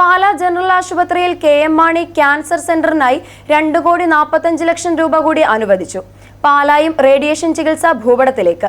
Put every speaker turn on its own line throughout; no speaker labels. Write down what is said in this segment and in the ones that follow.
Pala general ആശുപത്രിയിൽ K M Mani cancer സെന്ററിനായി രണ്ട് കോടി നാൽപ്പത്തഞ്ച് ലക്ഷം രൂപ കൂടി അനുവദിച്ചു. പാലായും റേഡിയേഷൻ ചികിത്സ ഭൂപടത്തിലേക്ക്.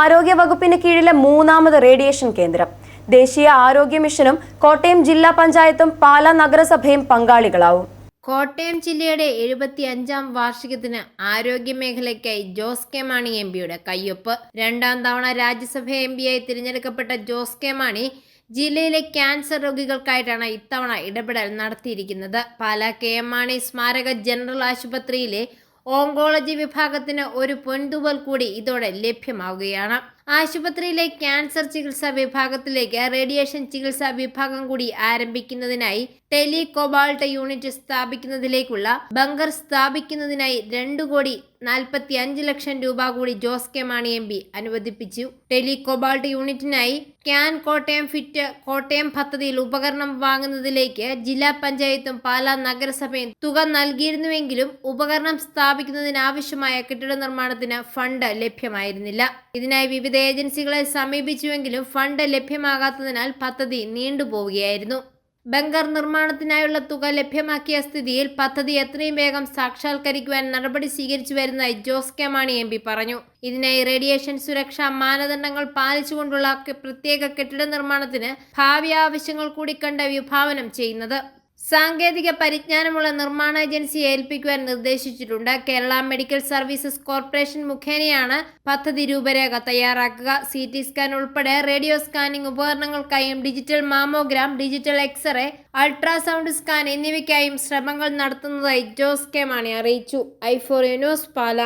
ആരോഗ്യ വകുപ്പിന് കീഴിലെ മൂന്നാമത് റേഡിയേഷൻ കേന്ദ്രം. ദേശീയ ആരോഗ്യ മിഷനും കോട്ടയം ജില്ലാ പഞ്ചായത്തും പാല നഗരസഭയും പങ്കാളികളാവും.
കോട്ടയം ജില്ലയുടെ എഴുപത്തി അഞ്ചാം വാർഷികത്തിന് ആരോഗ്യ മേഖലയ്ക്കായി ജോസ് കെ മാണി എം പിയുടെ കയ്യൊപ്പ്. രണ്ടാം തവണ രാജ്യസഭ എം പിയായി തിരഞ്ഞെടുക്കപ്പെട്ട ജോസ് കെ മാണി ജില്ലയിലെ ക്യാൻസർ രോഗികൾക്കായിട്ടാണ് ഇത്തവണ ഇടപെടൽ നടത്തിയിരിക്കുന്നത്. പാലാ കെ എം മാണി സ്മാരക ജനറൽ ആശുപത്രിയിലെ ഓങ്കോളജി വിഭാഗത്തിന് ഒരു പൊൻതുവൽ കൂടി ഇതോടെ ലഭ്യമാവുകയാണ്. ആശുപത്രിയിലെ ക്യാൻസർ ചികിത്സാ വിഭാഗത്തിലേക്ക് റേഡിയേഷൻ ചികിത്സാ വിഭാഗം കൂടി ആരംഭിക്കുന്നതിനായി ടെലി കൊബാൾട്ട് യൂണിറ്റ് സ്ഥാപിക്കുന്നതിലേക്കുള്ള ബങ്കർ സ്ഥാപിക്കുന്നതിനായി രണ്ടു കോടി നാൽപ്പത്തി അഞ്ച് ലക്ഷം രൂപ കൂടി Jose K Mani M P അനുവദിപ്പിച്ചു. Tele cobalt യൂണിറ്റിനായി ക്യാൻ കോട്ടയം ഫിറ്റ് കോട്ടയം പദ്ധതിയിൽ ഉപകരണം വാങ്ങുന്നതിലേക്ക് ജില്ലാ പഞ്ചായത്തും പാലാ നഗരസഭയും തുക നൽകിയിരുന്നുവെങ്കിലും ഉപകരണം സ്ഥാപിക്കുന്നതിനാവശ്യമായ കെട്ടിട നിർമ്മാണത്തിന് ഫണ്ട് ലഭ്യമായിരുന്നില്ല. ഇതിനായി വിവിധ ഏജൻസികളെ സമീപിച്ചുവെങ്കിലും ഫണ്ട് ലഭ്യമാകാത്തതിനാൽ പദ്ധതി നീണ്ടുപോവുകയായിരുന്നു. ബങ്കർ നിർമ്മാണത്തിനായുള്ള തുക ലഭ്യമാക്കിയ സ്ഥിതിയിൽ പദ്ധതി എത്രയും വേഗം സാക്ഷാത്കരിക്കുവാൻ നടപടി സ്വീകരിച്ചു വരുന്നതായി Jose K Mani M P പറഞ്ഞു. ഇതിനായി റേഡിയേഷൻ സുരക്ഷാ മാനദണ്ഡങ്ങൾ പാലിച്ചുകൊണ്ടുള്ള പ്രത്യേക കെട്ടിട നിർമ്മാണത്തിന് ഭാവി ആവശ്യങ്ങൾ കൂടി കണ്ട് വിഭാവനം ചെയ്യുന്നത്. സാങ്കേതിക പരിജ്ഞാനമുള്ള നിർമ്മാണ ഏജൻസിയെ ഏൽപ്പിക്കുവാൻ നിർദ്ദേശിച്ചിട്ടുണ്ട്. കേരള മെഡിക്കൽ സർവീസസ് കോർപ്പറേഷൻ മുഖേനയാണ് പദ്ധതി രൂപരേഖ തയ്യാറാക്കുക. സി ടി സ്കാൻ ഉൾപ്പെടെ radio scanning ഉപകരണങ്ങൾക്കായും digital mammogram digital X-ray ultrasound scan എന്നിവയ്ക്കായും ശ്രമങ്ങൾ നടത്തുന്നതായി ജോസ് കെ മാണി അറിയിച്ചു. ഐഫോറിയ ന്യൂസ് പാല.